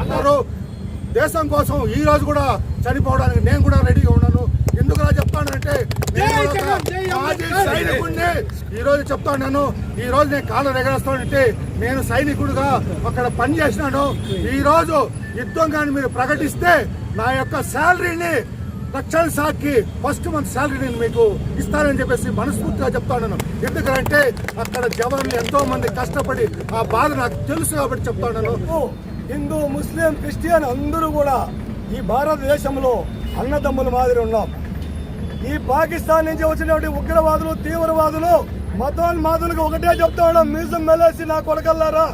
అందరూ దేశం కోసం ఈ రోజు కూడా చనిపోవడానికి నేను కూడా రెడీగా ఉన్నాను. ఎందుకు చెప్తానంటే ఒక మాజీ సైనికుడిని ఈ రోజు చెప్తాను ఈ రోజు నేను కాళ్ళు ఎగరేస్తానంటే నేను సైనికుడిగా అక్కడ పని చేసినాను ఈ రోజు యుద్ధం కానీ మీరు ప్రకటిస్తే నా యొక్క శాలరీని లక్షల సాకి ఫస్ట్ మంత్ శాలరీ నేను మీకు ఇస్తానని చెప్పేసి మనస్ఫూర్తిగా చెప్తాను ఎందుకంటే అక్కడ జవాన్లు ఎంతో మంది కష్టపడి ఆ బాధ నాకు తెలుసు కాబట్టి చెప్తాను హిందూ ముస్లిం క్రిస్టియన్ అందరూ కూడా ఈ భారతదేశంలో అన్నదమ్ముల మాదిరి ఉన్నాం. ఈ పాకిస్తాన్ నుంచి వచ్చినటువంటి ఉగ్రవాదులు తీవ్రవాదులు మతోన్మాదులకు ఒకటే చెప్తా ఉన్నాం. మీసం మెలేసి నా కొడకల్లారా?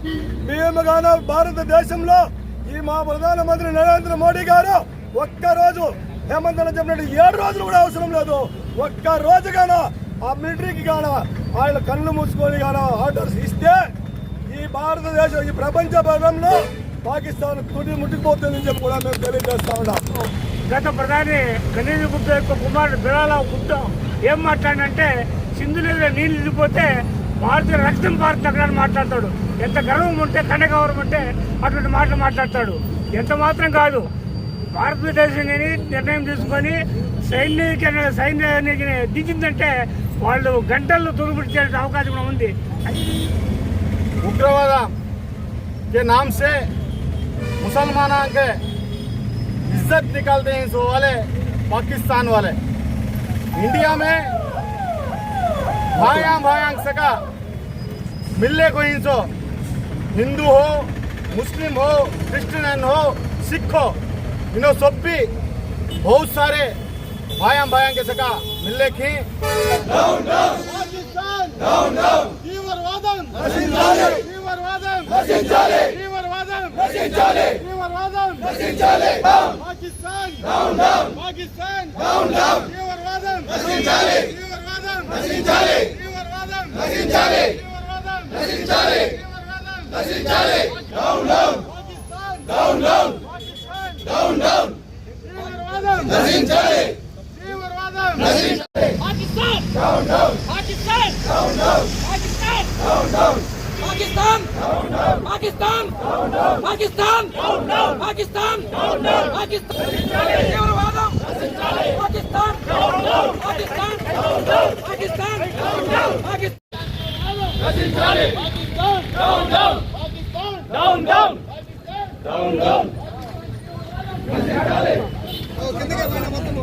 మేము గాన భారతదేశంలో ఈ మా ప్రధానమంత్రి నరేంద్ర మోడీ గారు ఒక్క రోజు హేమంత్ అని చెప్పినట్టు ఏడు రోజులు కూడా అవసరం లేదు. ఒక్క రోజు గాన ఆ మిలిటరీకి గాన ఆయన కళ్ళు మూసుకొని గాన ఆర్డర్స్ ఇస్తే ఈ భారతదేశం ఈ ప్రపంచ భాగంలో పాకిస్తాన్ తుడి ముట్టిపోతుందని చెప్పి కూడా మేము తెలియజేస్తా ఉన్నాం. గత ప్రధాని గణేష్ గుప్తా యొక్క కుమారుడు బిరాలా గుప్తా ఏం మాట్లాడంటే సింధు నదిలో నీళ్ళు ఇల్లిపోతే భారతీయ రక్తం భారత్ అక్కడ మాట్లాడతాడు. ఎంత గర్వం ఉంటే కన్నగౌరవం ఉంటే అటువంటి మాటలు మాట్లాడతాడు. ఎంత మాత్రం కాదు భారతదేశం కానీ నిర్ణయం తీసుకొని సైన్యానికి సైన్యానికి దిగిందంటే వాళ్ళు గంటల్లో తొలిపెట్టే అవకాశం కూడా ఉంది उग्रवाद के नाम से मुसलमाना के इज्जत निकालते हैं सो वाले पाकिस्तान वाले इंडिया में भाया भायांग सका मिलने को इंसो हिंदू हो मुस्लिम हो क्रिश्चियन हो सिख हो इन्हों सब भी बहुत सारे भाया भाया के सका मिलने की। డౌన్ డౌన్ నశించాలి నశించాలి Pakistan down down Pakistan down down Pakistan down down Pakistan Pakistan Pakistan Pakistan Pakistan తీవ్రవాదం Pakistan Pakistan Pakistan Pakistan నశించాలి Pakistan down down Pakistan down down down down కిందకే పోయినా మొత్తము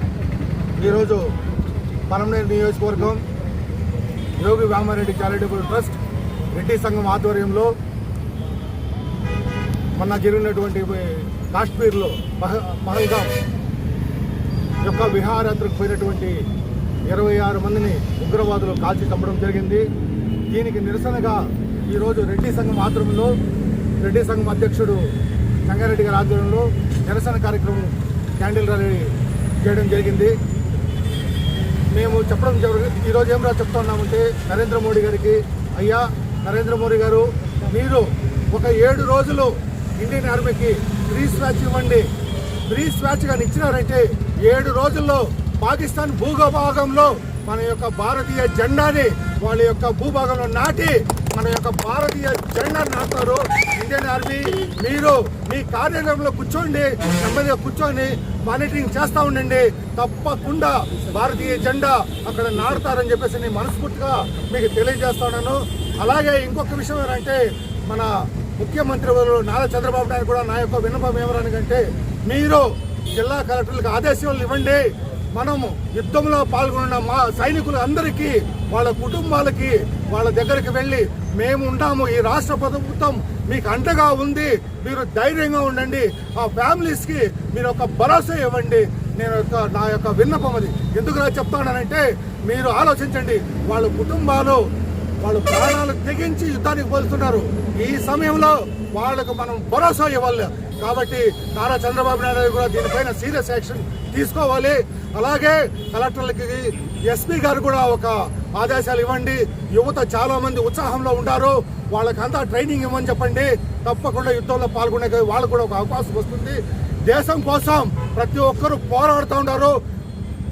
ఈరోజు పనంనేరు నియోజకవర్గం యోగి రామారెడ్డి చారిటబుల్ ట్రస్ట్ రెడ్డి సంఘం ఆధ్వర్యంలో మొన్న జరిగినటువంటి కాశ్మీర్లో మహ మహల్గా యొక్క విహారయాత్రకు పోయినటువంటి ఇరవై ఆరు మందిని ఉగ్రవాదులు కాల్చి చంపడం జరిగింది. దీనికి నిరసనగా ఈరోజు రెడ్డి సంఘం ఆధ్వర్యంలో రెడ్డి సంఘం అధ్యక్షుడు సంగారెడ్డి గారి ఆధ్వర్యంలో నిరసన కార్యక్రమం క్యాండిల్ ర్యాలీ చేయడం జరిగింది. మేము చెప్పడం జరుగుతుంది. ఈరోజు ఏం రా చెప్తున్నామంటే నరేంద్ర మోడీ గారికి అయ్యా నరేంద్ర మోడీ గారు మీరు ఒక ఏడు రోజులు ఇండియన్ ఆర్మీకి ఫ్రీ స్వాచ్ ఇవ్వండి. ఫ్రీ స్వాచ్ కానీ ఇచ్చినారంటే ఏడు రోజుల్లో పాకిస్తాన్ భూభాగంలో మన యొక్క భారతీయ జెండాని వాళ్ళ యొక్క భూభాగంలో నాటి మన యొక్క భారతీయ జెండా నాటారు ఇండియన్ ఆర్మీ మీరు మీ కార్యాలయంలో కూర్చోండి నెమ్మదిగా కూర్చొని మానిటరింగ్ చేస్తూ ఉండండి. తప్పకుండా భారతీయ జెండా అక్కడ నాటుతారని చెప్పేసి నేను మనస్ఫూర్తిగా మీకు తెలియజేస్తా ఉన్నాను. అలాగే ఇంకొక విషయం ఏంటంటే మన ముఖ్యమంత్రి వారు నారా చంద్రబాబు నాయుడు కూడా నా యొక్క విన్నపం ఏమనకంటే మీరు జిల్లా కలెక్టర్లకు ఆదేశాలు ఇవ్వండి. మనము యుద్ధంలో పాల్గొన్న మా సైనికులు అందరికీ వాళ్ళ కుటుంబాలకి వాళ్ళ దగ్గరికి వెళ్ళి మేము ఉన్నాము ఈ రాష్ట్ర ప్రభుత్వం మీకు అండగా ఉంది మీరు ధైర్యంగా ఉండండి. ఆ ఫ్యామిలీస్కి మీరు ఒక భరోసా ఇవ్వండి. నేను యొక్క నా యొక్క విన్నపం అది. ఎందుకు ఇలా చెప్తానంటే మీరు ఆలోచించండి. వాళ్ళ కుటుంబాలు వాళ్ళు ప్రాణాలు తెగించి యుద్ధానికి పోలుతున్నారు ఈ సమయంలో వాళ్ళకు మనం భరోసా ఇవ్వాలి. కాబట్టి నారా చంద్రబాబు నాయుడు కూడా దీనిపైన సీరియస్ యాక్షన్ తీసుకోవాలి. అలాగే కలెక్టర్లకి ఎస్పీ గారు కూడా ఒక ఆదేశాలు ఇవ్వండి. యువత చాలామంది ఉత్సాహంలో ఉంటారు. వాళ్ళకంతా ట్రైనింగ్ ఇవ్వని చెప్పండి. తప్పకుండా యుద్ధంలో పాల్గొనే వాళ్ళకు కూడా ఒక అవకాశం వస్తుంది. దేశం కోసం ప్రతి ఒక్కరూ పోరాడుతూ ఉన్నారు.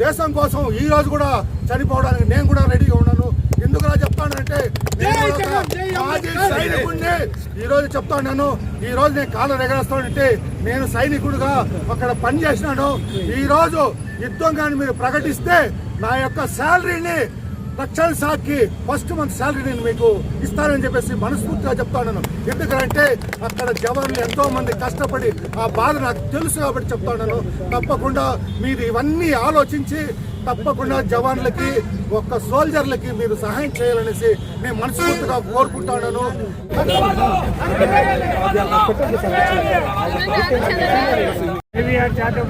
దేశం కోసం ఈ రోజు కూడా చనిపోవడానికి నేను కూడా రెడీగా ఉన్నాను. ఎందుకు ఇలా చెప్తానంటే సైనికుడిని ఈ రోజు చెప్తాను ఈ రోజు నేను కాలం ఎగరేస్తానంటే నేను సైనికుడిగా అక్కడ పని చేసినాను ఈ రోజు యుద్ధం కానీ మీరు ప్రకటిస్తే నా యొక్క శాలరీని రక్షణ శాఖకి ఫస్ట్ మంత్ శాలరీ నేను మీకు ఇస్తానని చెప్పేసి మనస్ఫూర్తిగా చెప్తాను ఎందుకంటే అక్కడ జవాన్లు ఎంతో మంది కష్టపడి ఆ బాధ నాకు తెలుసు కాబట్టి చెప్తాను తప్పకుండా మీరు ఇవన్నీ ఆలోచించి తప్పకుండా జవాన్లకి ఒక్క సోల్జర్లకి మీరు సహాయం చేయాలనేసి నేను మనస్ఫూర్తిగా కోరుకుంటాను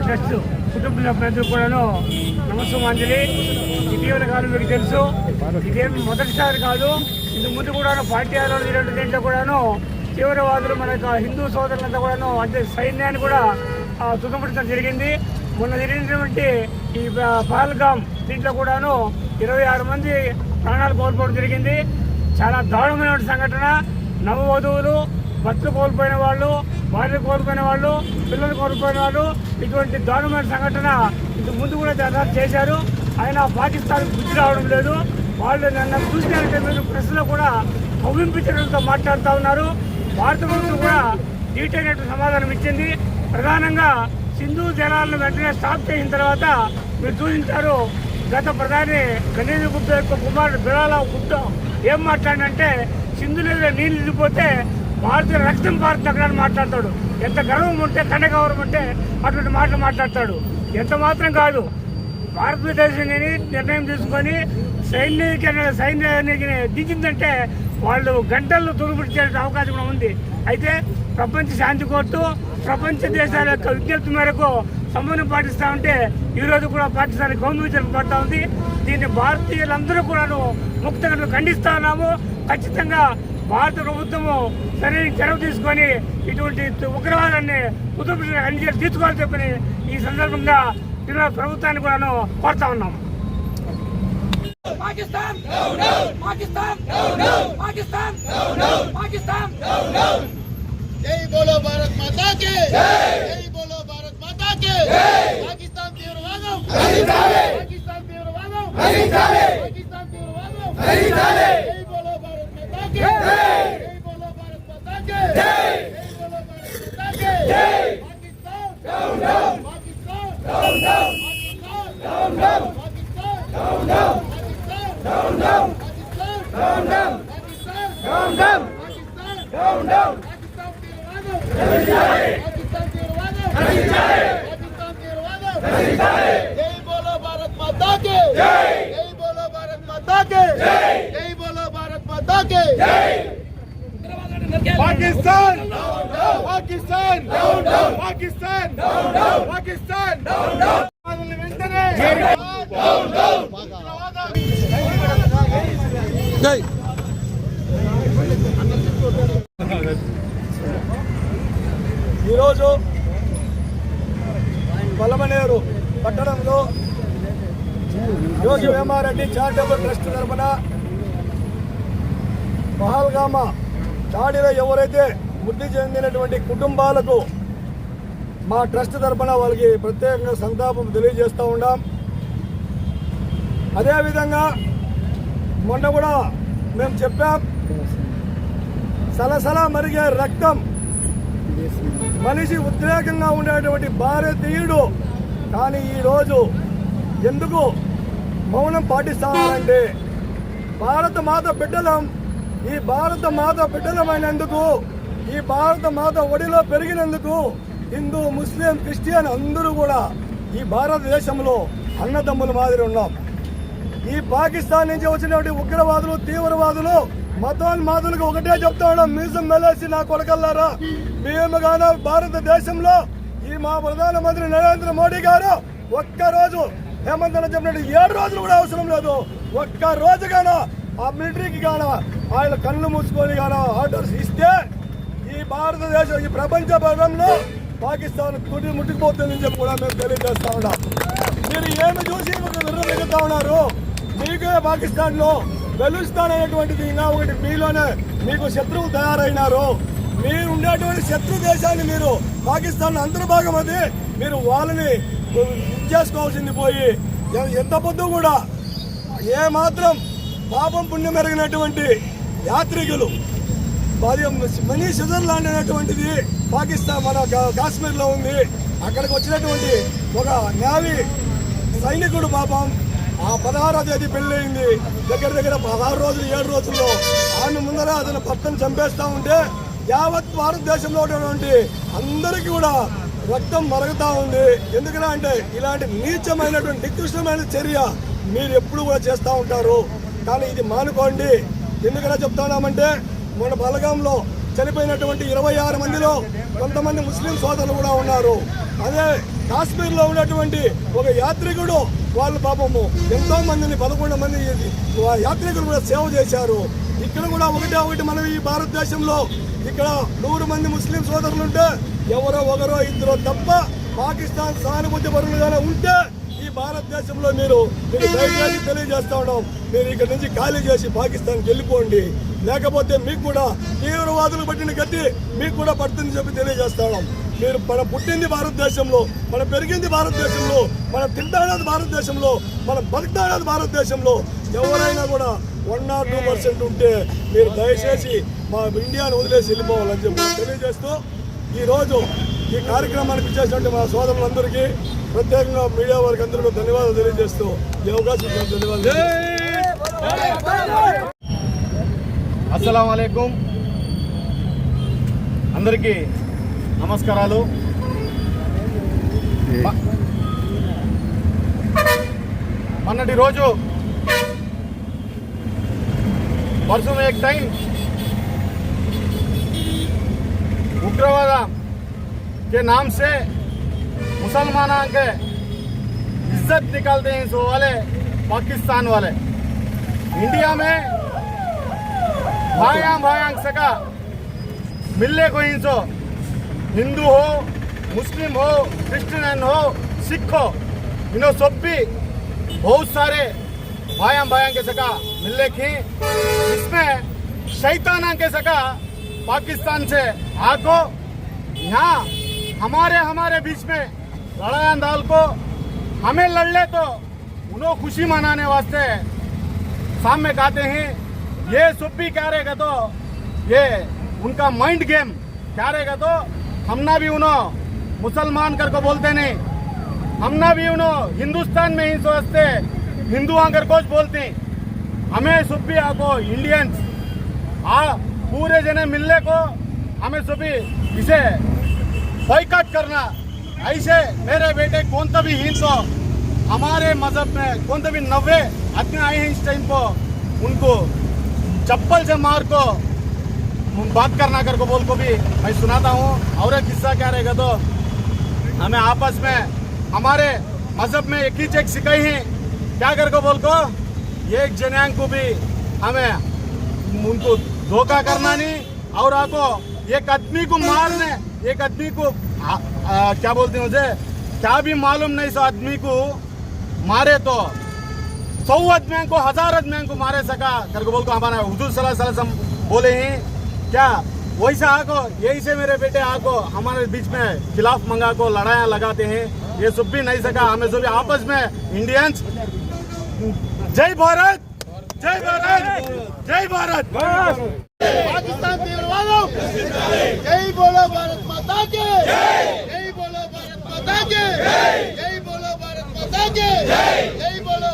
ట్రస్ట్ కుటుంబ కూడాను నమస్కారాంజలి ఇటీవల కాలం మీకు తెలుసు. ఇదేం మొదటిసారి కాదు. ఇందు ముందు కూడాను పార్టీ ఆధారాలు రెండు దీంట్లో కూడాను తీవ్రవాదులు మన యొక్క హిందూ సోదరులంతా కూడాను అంటే సైన్యాన్ని కూడా ఆ, జరిగింది. మొన్న జరిగినటువంటి ఈ ప- పహల్గామ్ దీంట్లో కూడాను ఇరవై ఆరు మంది ప్రాణాలు కోల్పోవడం జరిగింది. చాలా దారుణమైన సంఘటన. నవవధువులు భర్తలు కోల్పోయిన వాళ్ళు భార్యలు కోల్పోయిన వాళ్ళు పిల్లలు కోల్పోయిన వాళ్ళు ఇటువంటి దారుణమైన సంఘటన ఇంతకు ముందు కూడా దాదాపు చేశారు. ఆయన పాకిస్తాన్ బుద్ధి రావడం లేదు. వాళ్ళు నన్ను చూసినట్టే మీరు ప్రెస్లో కూడా కవ్వింపించడంతో మాట్లాడుతూ ఉన్నారు. భారత ప్రభుత్వం కూడా డీటెయిల్ సమాధానం ఇచ్చింది. ప్రధానంగా సింధు జలాలను వెంటనే స్టాప్ చేసిన తర్వాత మీరు చూసింటారు గత ప్రధాని గణేష్ గుప్తా యొక్క కుమారుడు బిరాల గుప్తా ఏం మాట్లాడంటే సింధు నదిలో నీళ్ళు నిండిపోతే భారతీయ రక్తం పారుతుంది అక్కడ మాట్లాడతాడు. ఎంత గర్వం ఉంటే కండ గౌరవం ఉంటే అటువంటి మాటలు మాట్లాడతాడు. ఎంత మాత్రం కాదు. భారతదేశం నిర్ణయం తీసుకొని సైన్యానికి సైన్యానికి దిగిందంటే వాళ్ళు గంటల్లో తురుగుబడిచే అవకాశం కూడా ఉంది. అయితే ప్రపంచ శాంతి కోర్టు ప్రపంచ దేశాల యొక్క విజ్ఞప్తి మేరకు సంబంధం పాటిస్తూ ఉంటే ఈరోజు కూడా పాకిస్తాన్ గౌరవించడం పడతా ఉంది. దీన్ని భారతీయులందరూ కూడాను ముక్తంగా ఖండిస్తా ఉన్నాము. ఖచ్చితంగా భారత ప్రభుత్వము సరైన చొరవ తీసుకొని ఇటువంటి ఉగ్రవాదాన్ని కుటుంబ అన్ని తీసుకోవాలని చెప్పని ఈ సందర్భంగా తిరుమల ప్రభుత్వాన్ని కూడాను కోరుతా ఉన్నాం. పాకిస్తాన్ పాకిస్తాన్ పాకిస్తాన్ పాకిస్తాన్. పాకిస్తాన్ పాకిస్తాన్ పాకిస్తాన్ పాకిస్తాన్ పాకిస్తాన్ పాకిస్తాన్ పాకిస్తాన్ భారత్ పాకిస్తాన్ పాకిస్తాన్ పాకిస్తాన్ పాకిస్తాన్ పాకిస్తాన్ తీవ్రవాదం. జై బోలో భారత్ మాతా కే జై బోలో భారత్ మాతా కే జై బోలో భారత్ మాతా కే పాకిస్తాన్. పాకిస్తాన్ పాకిస్తాన్ పాకిస్తాన్ వెంటనే జై. ఈరోజు కొలమనేరు పట్టణంలో జోగి వేమారెడ్డి చారిటబుల్ ట్రస్ట్ తరఫున పహల్గామ దాడిలో ఎవరైతే మృతి చెందినటువంటి కుటుంబాలకు మా ట్రస్ట్ తరఫున వాళ్ళకి ప్రత్యేకంగా సంతాపం తెలియజేస్తూ ఉన్నాం. అదేవిధంగా మొన్న కూడా మేము చెప్పాం సలసల మరిగే రక్తం మనిషి ఉద్రేకంగా ఉండేటువంటి భారతీయుడు. కానీ ఈరోజు ఎందుకు మౌనం పాటిస్తామంటే భారత మాత బిడ్డలం ఈ భారత మాత బిడ్డలమైనందుకు ఈ భారత మాత ఒడిలో పెరిగినందుకు హిందూ ముస్లిం క్రిస్టియన్ అందరూ కూడా ఈ భారతదేశంలో అన్నదమ్ముల మాదిరి ఉన్నాం. ఈ పాకిస్తాన్ నుంచి వచ్చినటువంటి ఉగ్రవాదులు తీవ్రవాదులు మతోన్మాదులకు ఒకటే చెప్తాడు మీసం మెలేసి నా కొడకల్లారా మేము గాన భారతదేశంలో ఈ మా ప్రధానమంత్రి నరేంద్ర మోడీ గారు ఒక్క రోజు హేమంత్ అని చెప్పినట్టు ఏడు రోజులు కూడా అవసరం లేదు. ఒక్క రోజు గాన ఆ మిలిటరీకి గాన ఆయన కళ్ళు మూసుకొని గాన ఆర్డర్స్ ఇస్తే ఈ భారతదేశం ఈ ప్రపంచ పదంలో పాకిస్తాన్ తుడి ముట్టుకుపోతుందని చెప్పి కూడా మేము తెలియజేస్తా ఉన్నాం. మీరు ఏమి చూసి విర్రదిగుతా ఉన్నారు? మీకే పాకిస్తాన్లో గెలుస్తాననేటువంటిది బెలూచిస్తాన్ ఇంకా ఒకటి మీలోనే మీకు శత్రువులు తయారైనారు. మీరు ఉండేటువంటి శత్రు దేశాన్ని మీరు పాకిస్తాన్ అంతర్భాగం అది. మీరు వాళ్ళని ఇది చేసుకోవాల్సింది పోయి ఎంత పొద్దు కూడా ఏ మాత్రం పాపం పుణ్యం ఎరిగినటువంటి యాత్రికులు మరి మనీ స్విట్జర్లాండ్ అనేటువంటిది పాకిస్తాన్ మన కా- కాశ్మీర్లో ఉంది. అక్కడికి వచ్చినటువంటి ఒక నేవీ సైనికుడు పాపం ఆ పదహారో తేదీ పెళ్ళయింది. దగ్గర దగ్గర పదహారు రోజులు ఏడు రోజుల్లో ఆమె ముందర అతను భర్తను చంపేస్తా ఉంటే యావత్ భారతదేశంలో ఉన్నటువంటి అందరికీ కూడా రక్తం మరుగుతా ఉంది. ఎందుకలా అంటే ఇలాంటి నీచమైనటువంటి నికృష్టమైన చర్య మీరు ఎప్పుడు కూడా చేస్తూ ఉంటారు. కానీ ఇది మానుకోండి. ఎందుకలా చెప్తున్నామంటే మన బలగంలో చనిపోయినటువంటి ఇరవై ఆరు మందిలో కొంతమంది ముస్లిం సోదరులు కూడా ఉన్నారు. అదే కాశ్మీర్లో ఉన్నటువంటి ఒక యాత్రికుడు వాళ్ళు పాపము ఎంతో మందిని పదకొండు మంది యాత్రికులు కూడా సేవ చేశారు. ఇక్కడ కూడా ఒకటే ఒకటి మనం ఈ భారతదేశంలో ఇక్కడ నూరు మంది ముస్లిం సోదరులు ఉంటే ఎవరో ఒకరో ఇద్దరు తప్ప పాకిస్తాన్ సానుభూతి పరులుగానే ఉంటే ఈ భారతదేశంలో మీరు మీరు దయచేసి తెలియజేస్తా ఉన్నాం. మీరు ఇక్కడ నుంచి ఖాళీ చేసి పాకిస్తాన్కి వెళ్ళిపోండి. లేకపోతే మీకు కూడా తీవ్రవాదులు పట్టిన గట్టి మీకు కూడా పడుతుంది చెప్పి తెలియజేస్తా ఉన్నాం. మీరు మన పుట్టింది భారతదేశంలో మనం పెరిగింది భారతదేశంలో మనం తింటాడేది భారతదేశంలో మనం బతుకుతాడేది భారతదేశంలో ఎవరైనా కూడా వన్ నాట్ టూ పర్సెంట్ ఉంటే మీరు దయచేసి మా ఇండియాను వదిలేసి వెళ్ళిపోవాలని చెప్పి తెలియజేస్తూ ఈరోజు ఈ కార్యక్రమానికి ఇచ్చేసినటువంటి మా సోదరులందరికీ ప్రత్యేకంగా మీడియా వారికి అందరికీ ధన్యవాదాలు తెలియజేస్తూ ఈ అవకాశం ఇచ్చినందుకు ధన్యవాదాలు అస్సలం అందరికీ నమస్కారాలు మ- మొన్నటి రోజు परसों में एक टाइम उग्रवाद के नाम से मुसलमाना के इज्जत निकालते हैं सो वाले पाकिस्तान वाले इंडिया में भाया भायांग सका मिलने को इंसो हिंदू हो, मुस्लिम हो, क्रिश्चियन हो, सिख हो, इन्हों सब भी बहुत सारे भाया भाया के सका मिलने की इसमें शैताना के सका पाकिस्तान से आको यहाँ हमारे हमारे बीच में लड़ाया दाल को हमें लड़ ले तो उन्हों खुशी मनाने वास्ते सामने कहते हैं, ये सुप्पी क्या रहेगा तो ये उनका माइंड गेम क्या रहेगा तो हमना भी उन्हों मुसलमान कर को बोलते नहीं। हमना भी उन्हों हिंदुस्तान में ही सोचते, हिंदू आकर कुछ बोलते। हमें सुप्पी आको इंडियंस आ, पूरे जने मिलने को हमें सुबह इसे बाइकाट करना। ऐसे मेरे बेटे कौन सा भी हिंदू हमारे मज़हब में कौन सा भी नब्बे आदमी आए हैं टाइम को, उनको चप्पल से मार को बात करना कर को बोल को भी। मैं सुनाता हूँ। और एक किस्सा क्या रहेगा तो? हमें आपस में हमारे मज़हब में एक ही चेक सिखाई है। क्या कर को? बोल को एक जनांग को भी हमें उनको धोखा करना नहीं। और आपको एक आदमी को मारने एक आदमी को आ, आ, क्या बोलते हैं उसे? क्या भी मालूम नहीं सो आदमी को मारे तो सौ आदमियों को हज़ार आदमियों को मारे सका। करके बोल को हमारा हुजूर अलैहि बोले हैं क्या? वैसे आको यही से मेरे बेटे आको हमारे बीच में खिलाफ मंगा को लड़ाया लगाते हैं। ये सब भी नहीं सका, हमें जो भी आपस में इंडियंस जय भारत! जय भारत! जय भारत! पाकिस्तान जय बोलो भारत माता के। जय बोलो भारत माता के। जय बोलो भारत माता के। जय बोलो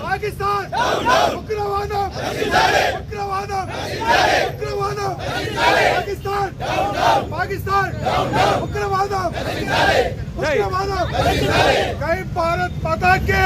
పాకిస్తాన్ ఉగ్రవాదం ఉగ్రవాదం ఉగ్రవాదం పాకిస్తాన్ పాకిస్తాన్ ఉగ్రవాదం ఉగ్రవాదం జై భారత్ పతాకే